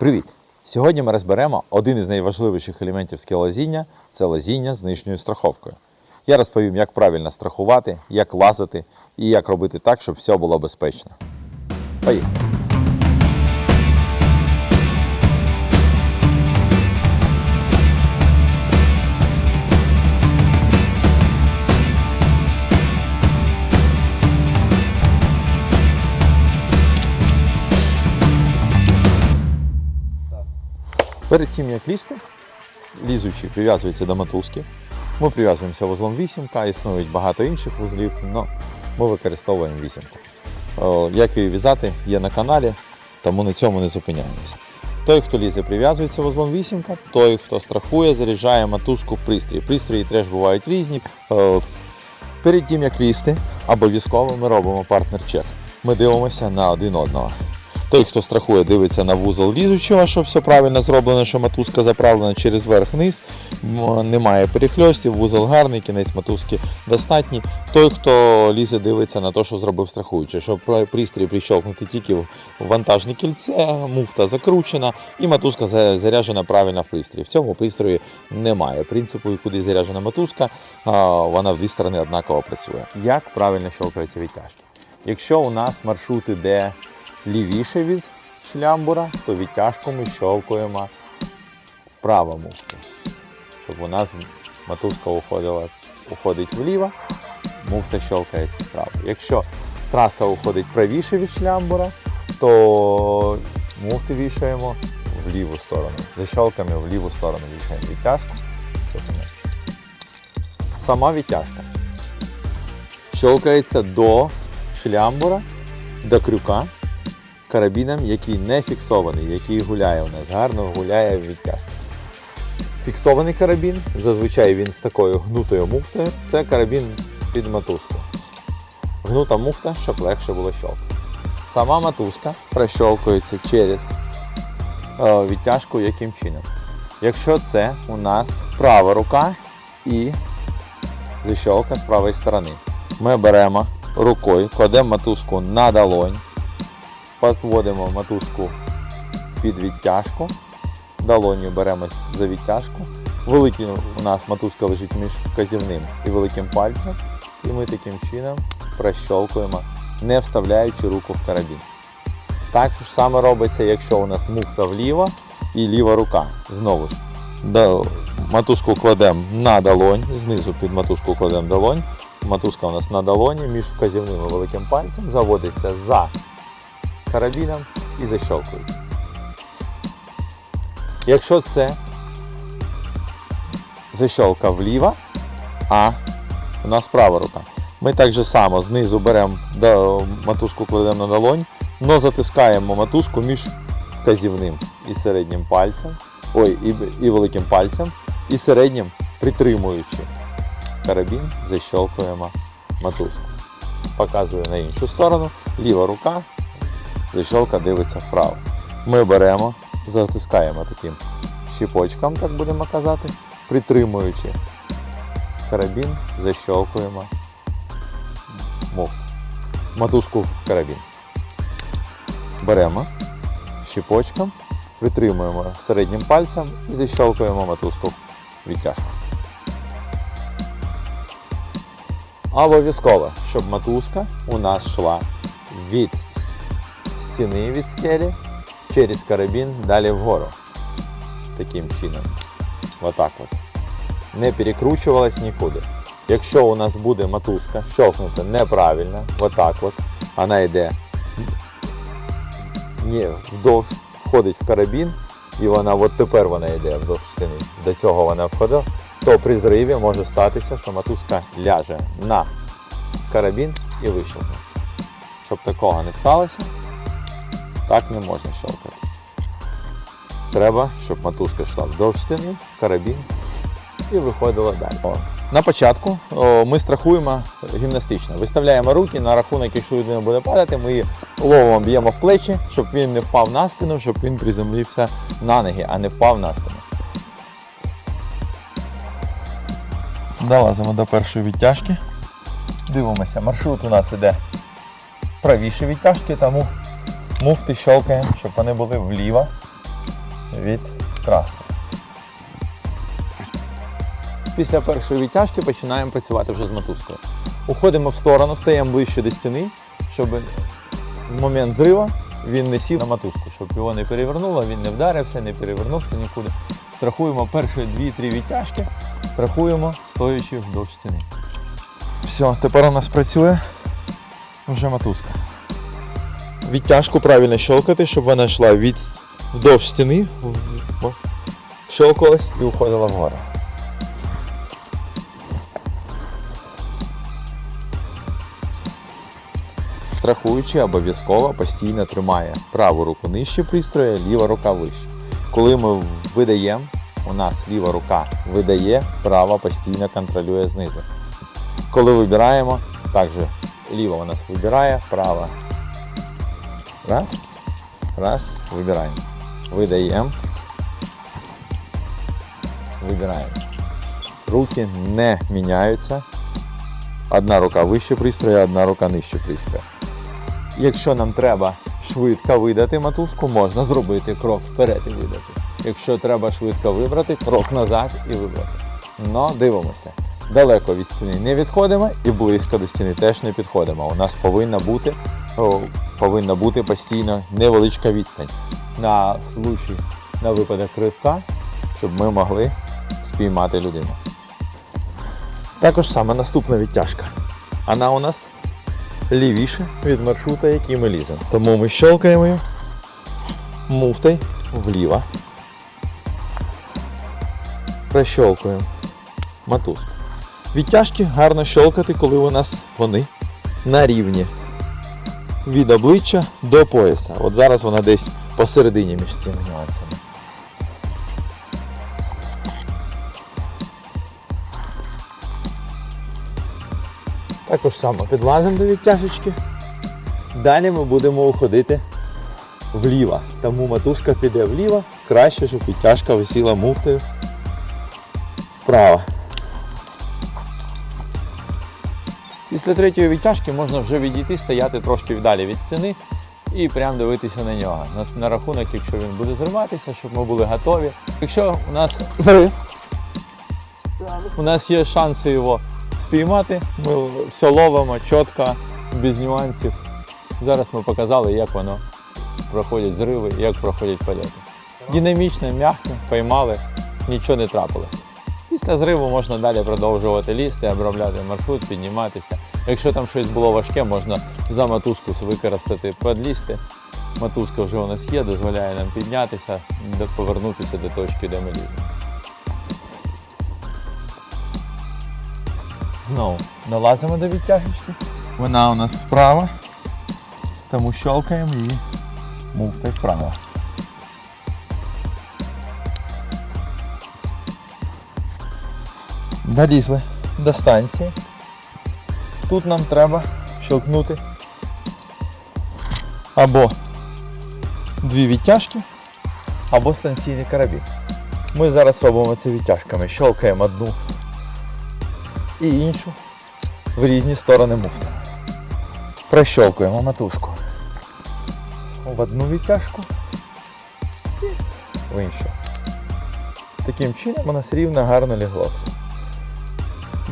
Привіт! Сьогодні ми розберемо один із найважливіших елементів скелазіння – це лазіння з нижньою страховкою. Я розповім, як правильно страхувати, як лазити і як робити так, щоб все було безпечно. Поїхали! Перед тим, як лізти, лізучий прив'язується до мотузки. Ми прив'язуємося вузлом вісімка, існує багато інших вузлів, але ми використовуємо вісімку. Як її в'язати, є на каналі, тому на цьому не зупиняємося. Той, хто лізе, прив'язується вузлом вісімка, той, хто страхує, заряджає мотузку в пристрій. Пристрої теж бувають різні. Перед тим, як лізти, обов'язково ми робимо партнер-чек. Ми дивимося на один одного. Той, хто страхує, дивиться на вузол лізучого, що все правильно зроблено, що мотузка заправлена через верх-низ, немає перехльостів, вузол гарний, кінець мотузки достатній. Той, хто лізе, дивиться на те, що зробив страхуючий, щоб пристрій прищолкнути тільки в вантажне кільце, муфта закручена і мотузка заряджена правильно в пристрій. В цьому пристрої немає принципу, куди заряджена мотузка, вона в дві сторони однаково працює. Як правильно щелкаються відтяжки? Якщо у нас маршрут іде лівіше від шлямбура, то відтяжку ми щелкуємо вправо муфту, щоб у нас мотузка уходила, уходить вліво, муфта щелкається вправо. Якщо траса уходить правіше від шлямбура, то муфти вішаємо в ліву сторону. Защелками в ліву сторону вішаємо відтяжку. Сама відтяжка щелкається до шлямбура, до крюка карабіном, який не фіксований, який гуляє у нас, гарно гуляє в відтяжку. Фіксований карабін, зазвичай він з такою гнутою муфтою, це карабін під мотузку. Гнута муфта, щоб легше було щелкати. Сама мотузка прощолкується через е, відтяжку яким чином. Якщо це у нас права рука і защолка з правої сторони. Ми беремо рукою, кладемо мотузку на долонь, Підводимо мотузку під відтяжку. Долоню беремось за відтяжку. Великий у нас мотузка лежить між вказівним і великим пальцем. І ми таким чином прощолкуємо, не вставляючи руку в карабін. Так ж саме робиться, якщо у нас муфта вліво і ліва рука. Знову Мотузку кладемо на долонь, знизу під мотузку кладемо долонь. Мотузка у нас на долоні між вказівним і великим пальцем заводиться за карабіном і защелкується. Якщо це защелка вліво, а у нас права рука. Ми так же само знизу беремо мотузку кладемо на долонь, но затискаємо мотузку між вказівним і середнім пальцем, ой, і, і великим пальцем, і середнім притримуючи карабін, защелкуємо мотузку. Показую на іншу сторону, ліва рука, защелка дивиться вправо. Ми беремо, затискаємо таким щіпочком, так будемо казати, притримуючи карабін, защелкуємо муфту. Мотузку в карабін. Беремо щіпочком, притримуємо середнім пальцем і защелкуємо мотузку відтяжку. Обов'язково, щоб мотузка у нас йшла від стіни від скелі через карабін далі вгору. Таким чином. Отак от. Не перекручувалась нікуди. Якщо у нас буде мотузка щелкнута неправильно, отак от, вона йде ні, вдовж входить в карабін, і вона от тепер вона йде вдовж стіни. До цього вона входила, то при зриві може статися, що мотузка ляже на карабін і вищелкнеться. Щоб такого не сталося, так не можна щелкатися. Треба, щоб мотузка йшла вдовж стіни, карабін і виходила далі. На початку о, ми страхуємо гімнастично. Виставляємо руки на рахунок, якщо людина буде падати, ми її ловимо, б'ємо в плечі, щоб він не впав на спину, щоб він приземлився на ноги, а не впав на спину. Долазимо до першої відтяжки. Дивимося, маршрут у нас іде правіше відтяжки, тому муфти щелкаємо, щоб вони були вліво від траси. Після першої відтяжки починаємо працювати вже з мотузкою. Уходимо в сторону, стаємо ближче до стіни, щоб в момент зрива він не сів на мотузку, щоб його не перевернуло, він не вдарився, не перевернувся нікуди. Страхуємо перші 2-3 відтяжки, страхуємо, стоячи вдовж стіни. Все, тепер у нас працює вже мотузка. Відтяжку правильно щелкати, щоб вона йшла від вдовж стіни, щелкалась і уходила вгору. Страхуючий обов'язково постійно тримає праву руку нижче пристрою, ліва рука вище. Коли ми видаємо, у нас ліва рука видає, права постійно контролює знизу. Коли вибираємо, також ліва у нас вибирає, права. Раз, раз, вибираємо. Видаємо. Вибираємо. Руки не міняються. Одна рука вище пристрою, одна рука нижче пристрою. Якщо нам треба швидко видати мотузку, можна зробити крок вперед і видати. Якщо треба швидко вибрати, крок назад і вибрати. Но дивимося. Далеко від стіни не відходимо і близько до стіни теж не підходимо. У нас повинна бути, повинна бути постійно невеличка відстань на случай, на випадок ривка, щоб ми могли спіймати людину. Також саме наступна відтяжка. Вона у нас лівіше від маршрута, який ми ліземо. Тому ми щелкаємо її муфтою вліво. Прощолкуємо мотузку. Відтяжки гарно щелкати, коли у нас вони на рівні від обличчя до пояса. От зараз вона десь посередині між цими нюансами. Також само підлазимо до відтяжечки. Далі ми будемо уходити вліво. Тому мотузка піде вліво, краще, щоб відтяжка висіла муфтою вправо. Після третьої відтяжки можна вже відійти, стояти трошки далі від стіни і прямо дивитися на нього. На, на рахунок, якщо він буде зриватися, щоб ми були готові. Якщо у нас зрив, у нас є шанси його спіймати. Ми все ловимо чітко, без нюансів. Зараз ми показали, як воно проходять зриви, як проходять польоти. Динамічно, м'яко, поймали, нічого не трапилось. Після зриву можна далі продовжувати лізти, обробляти маршрут, підніматися. Якщо там щось було важке, можна за мотузку використати підлізти. Мотузка вже у нас є, дозволяє нам піднятися, повернутися до точки, де ми ліземо. Знову налазимо до відтяжечки. Вона у нас справа, тому щелкаємо її муфтою вправо. Долізли до станції. Тут нам треба щелкнути або дві відтяжки, або станційний карабін. Ми зараз робимо це відтяжками. Щелкаємо одну і іншу в різні сторони муфти. Прощолкуємо мотузку в одну відтяжку і в іншу. Таким чином у нас рівно гарно лягло все.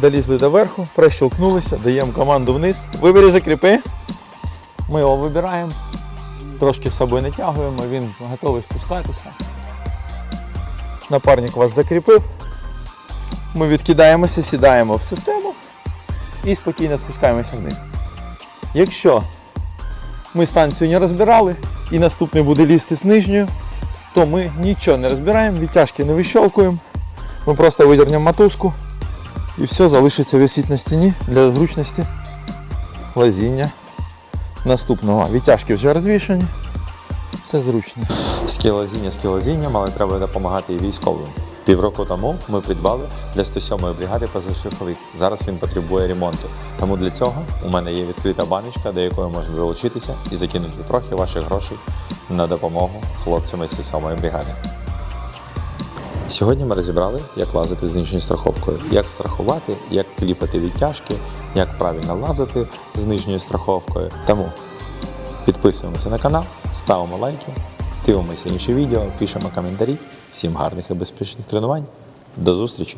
Долізли до верху, прощелкнулися, даємо команду вниз. Вибері закріпи. Ми його вибираємо, трошки з собою натягуємо, він готовий спускатися. Напарник вас закріпив. Ми відкидаємося, сідаємо в систему і спокійно спускаємося вниз. Якщо ми станцію не розбирали і наступний буде лізти з нижньою, то ми нічого не розбираємо, відтяжки не вищолкуємо. Ми просто видернемо мотузку і все залишиться висіти на стіні для зручності лазіння наступного. Відтяжки вже розвішені, все зручно. Скілозіння скілозінням, але треба допомагати і військовим. Півроку тому ми придбали для 107-ї бригади позашляховик. Зараз він потребує ремонту. Тому для цього у мене є відкрита баночка, до якої можна долучитися і закинути трохи ваших грошей на допомогу хлопцям із 107-ї бригади. Сьогодні ми розібрали, як лазити з нижньою страховкою, як страхувати, як кліпати відтяжки, як правильно лазити з нижньою страховкою. Тому підписуємося на канал, ставимо лайки, Дивимося інші відео, пишемо коментарі. Всім гарних і безпечних тренувань. До зустрічі!